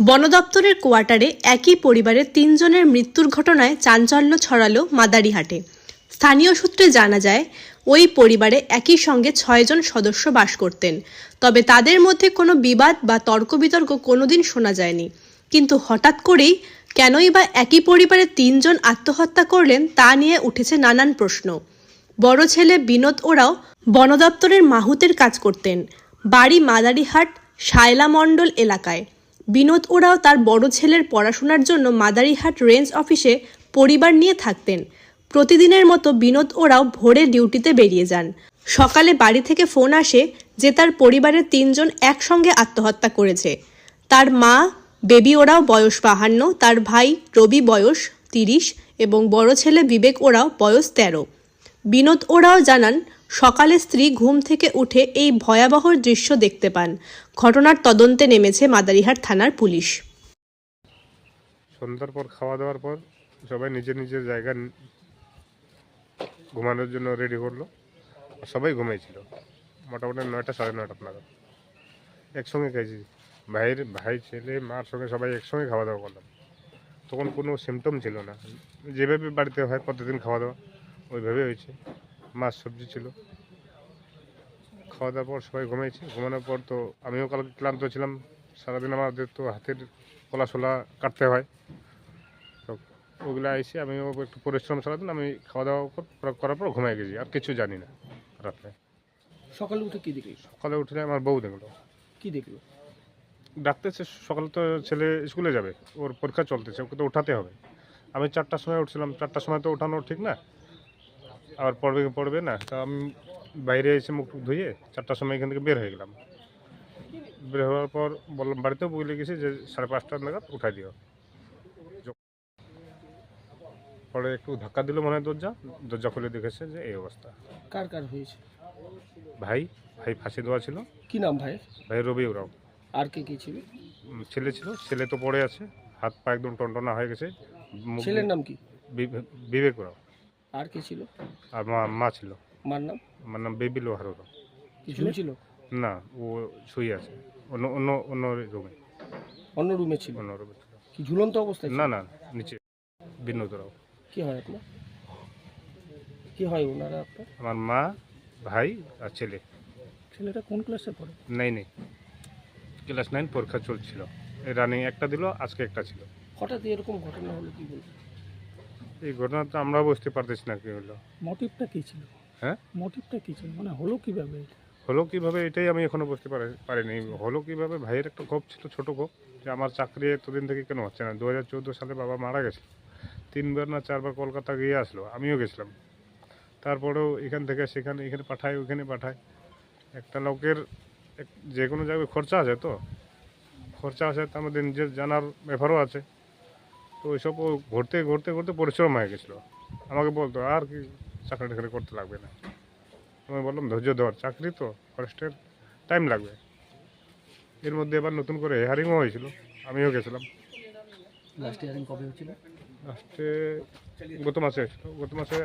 বন দপ্তরের কোয়ার্টারে একই পরিবারের তিনজনের মৃত্যুর ঘটনায় চাঞ্চল্য ছড়ালো মাদারিহাটে। স্থানীয় সূত্রে জানা যায়, ওই পরিবারে একই সঙ্গে ছয়জন সদস্য বাস করতেন। তবে তাদের মধ্যে কোনো বিবাদ বা তর্ক বিতর্ক কোনোদিন শোনা যায়নি। কিন্তু হঠাৎ করেই কেনই বা একই পরিবারে তিনজন আত্মহত্যা করলেন তা নিয়ে উঠেছে নানান প্রশ্ন। বড় ছেলে বিনোদ ওরাও বন দপ্তরের মাহুতের কাজ করতেন। বাড়ি মাদারিহাট, শায়লা মণ্ডল এলাকায়। বিনোদ ওরাও তার বড় ছেলের পড়াশোনার জন্য মাদারিহাট রেঞ্জ অফিসে পরিবার নিয়ে থাকতেন। প্রতিদিনের মতো বিনোদ ওরাও ভোরে ডিউটিতে বেরিয়ে যান। সকালে বাড়ি থেকে ফোন আসে যে তার পরিবারের তিনজন একসঙ্গে আত্মহত্যা করেছে। তার মা, বেবি ওরাও বয়স বাহান্ন, তার ভাই রবি বয়স তিরিশ এবং বড় ছেলে বিবেক ওরাও বয়স তেরো। বিনোদ ওরাও জানান সকালে স্ত্রী ঘুম থেকে উঠে এই ভয়াবহ দৃশ্য দেখতে পান। ঘটনার তদন্তে নেমেছে মাদারিহাট থানার পুলিশ। সন্ধ্যার পর খাওয়া দাওয়ার পর সবাই নিজের নিজের জায়গা ঘুমানোর জন্য রেডি করল। সবাই ঘুমিয়েছিল মোটামুটি নয়টা, সাড়ে নয়টা নাগাদ। একসঙ্গে খেয়েছি ভাইয়ের ভাই, ছেলে, মার সঙ্গে সবাই একসঙ্গে খাওয়া দাওয়া করলাম। তখন কোনো সিমটম ছিল না। যেভাবে বাড়িতে হয় প্রতিদিন খাওয়া দাওয়া ওইভাবে হয়েছে। মাছ সবজি ছিল। খাওয়া দাওয়ার পর সবাই ঘুমিয়েছি ঘুমানোর পর তো আমিও কালকে ক্লান্ত ছিলাম। সারাদিন আমাদের তো হাতের কলা সোলা কাটতে হয়। তো ওগুলো এসে আমিও একটু পরিশ্রম সারাদিন আমি খাওয়া দাওয়া কর- করার পর ঘুমিয়ে গেছি। আর কিছু জানি না রাত্রে। সকালে উঠে কি দেখলি? সকালে উঠে আমার বউ দেখল। কি দেখল? ডাকতেছে সকালে তো ছেলে স্কুলে যাবে। ওর পরীক্ষা চলতেছে ওকে তো উঠাতে হবে। আমি চারটার সময় উঠছিলাম। চারটার সময় তো ওঠানো ঠিক না। আবার পড়বে পড়বে না? তা আমি বাইরে এসে মুখ টুক ধুয়ে চারটার সময় এখান থেকে বের হয়ে গেলাম। বের হওয়ার পর বললাম বাড়িতেও বলে গেছি যে সাড়ে পাঁচটা নাগাদ উঠাই দিও। পরে একটু ধাক্কা দিল মনে হয় দরজা দরজা খুলে দেখেছে যে এই অবস্থা। কার কার হয়েছে? ভাই ভাই ফাঁসি দেওয়া ছিল। কি নাম ভাই ভাই রবি ওরাও আর কে কে ছিল? ছেলে ছিল ছেলে তো পড়ে আছে হাত পা একদম টনটনা হয়ে গেছে ছেলের নাম কি? বিবেক ওরাও আর কে ছিল? আর মা মা ছিল। মার নাম? আমার নাম বেবি লোহার ওরাও কি ঝুলছিল না ও শুয়ে আছে। অন্য অন্য অন্য রুমে। অন্য রুমে ছিল? অন্য রুমে ছিল। কি ঝুলন্ত অবস্থায় ছিল? না না নিচে। বিনোদ ওরাও কি হয় আপনার? কি হয় ওনারা আপনার? আমার মা ভাই আর ছেলে। ছেলেটা কোন ক্লাসে পড়ে? নাই নেই ক্লাস নাইন পরীক্ষা চলছিল। রানিং একটা দিল আজকে একটা ছিল। হঠাৎ এরকম ঘটনা হলো কি বলব এই ঘটনা তো আমরা বুঝতে পারতেছি না কি হলো। মোটিভটা কী ছিল? হ্যাঁ? মোটিভটা কী ছিল? মানে হলো কীভাবে এটা? হলো কীভাবে এটাই আমি এখনও বুঝতে পারি- পারিনি। হলো কীভাবে ভাইয়ের একটা ক্ষোভ ছিল ছোট ক্ষোভ যে আমার চাকরি এতদিন থেকে কেন হচ্ছে না? দু হাজার চৌদ্দো সালে বাবা মারা গেছিল। তিনবার না চারবার কলকাতা গিয়ে আসলো আমিও গেছিলাম। তারপরেও এখান থেকে সেখানে এখানে পাঠায় ওখানে পাঠায়। একটা লোকের যে কোনো জায়গায় খরচা আছে তো? খরচা আছে তার মধ্যে নিজের জানার ব্যাপারও আছে। তো ওইসব ও ঘুরতে ঘুরতে ঘুরতে পরিশ্রম হয়ে গেছিল। আমাকে বলতো আর কি চাকরি টাকরি করতে লাগবে না? আমি বললাম ধৈর্য ধর চাকরি তো ফরেস্টের টাইম লাগবে। এর মধ্যে এবার নতুন করে হেয়ারিংও হয়েছিল আমিও গেছিলাম। লাস্ট ইয়ারিং কবে হয়েছিল লাস্টে গত মাসে গত মাসে